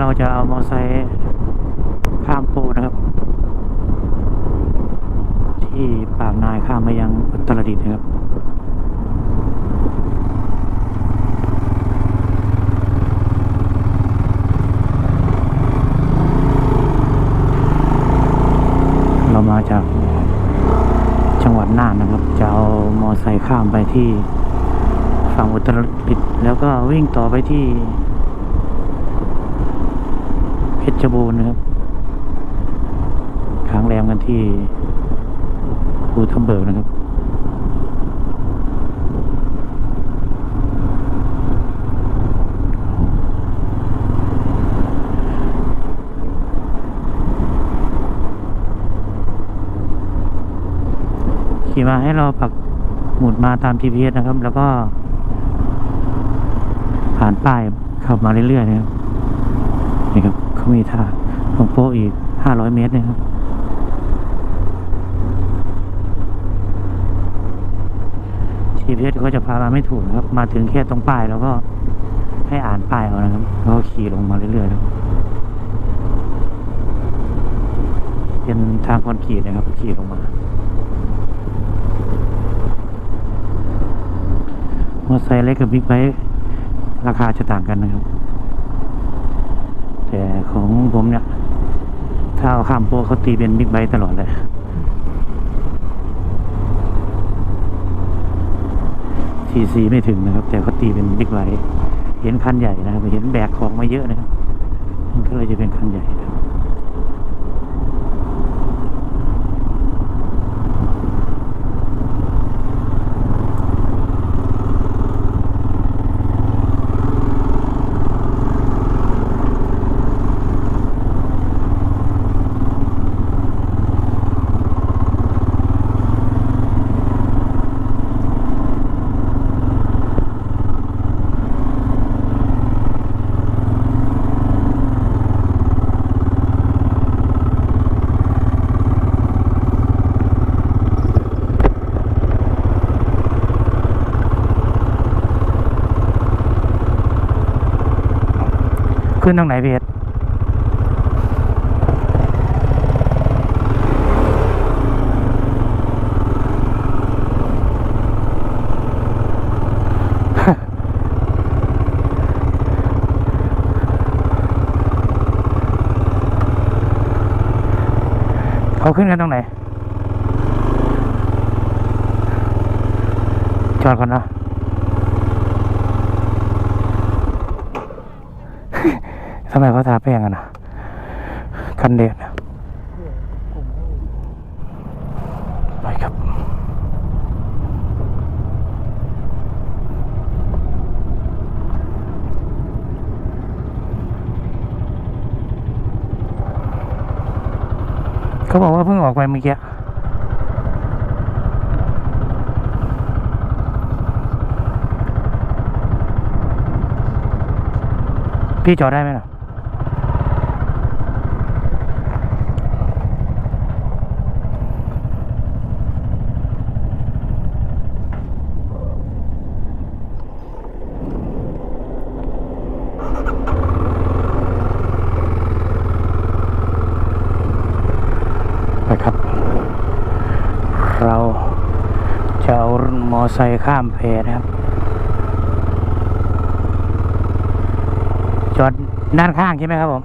เราจะเอามอไซค์ข้ามโพนะครับ ที่ปากนายข้ามมายังอุตรดิตถ์นะครับเรามาจากจังหวัดน่านนะครับ จะเอามอไซค์ข้ามไปที่ฝั่งอุตรดิตถ์แล้วก็วิ่งต่อไปที่ ชรบูรณ์นะครับค้างแรมกันที่ภูทับเบิกนะครับ ขี่มาให้เราปักหมุดมาตาม GPS นะครับ แล้วก็ผ่านป้ายขับมาเรื่อยๆนะครับ นี่ครับเขามีท่าของโป๊ะอีกห้าร้อยเมตรนะครับ GPS ก็จะพามาไม่ถูกนะครับ มาถึงแค่ตรงป้ายแล้วก็ให้อ่านป้ายเอานะครับแล้วก็ขี่ลงมาเรื่อยๆนะครับเป็นทางคอนกรีตนะครับ ขี่ลงมามอเตอร์ไซค์เล็กกับบิ๊กไบค์ราคาจะต่างกันนะครับ แต่ของผมเนี่ยถ้าเอาข้ามโป๊ะเขาตีเป็นบิ๊กไบค์ตลอดเลยทีซีไม่ถึงนะครับ แต่เขาตีเป็นบิ๊กไบค์เห็นคันใหญ่นะครับเห็นแบกของมาเยอะนะครับมันก็เลยจะเป็นคันใหญ่นะครับ ขึ้นตรงไหนพี่เอ็ดเขาขึ้นกันตรงไหน จอดก่อนนะ ทำไมเขาทาแป้งกันนะกันเดดนะไปครับ เขาบอกว่าเพิ่งออกไปเมื่อกี้พี่จอดได้ไหมล่ะ ไปครับ เราจะเอา มอไซค์ข้ามเพนะครับ จอดด้านข้างใช่ไหมครับผม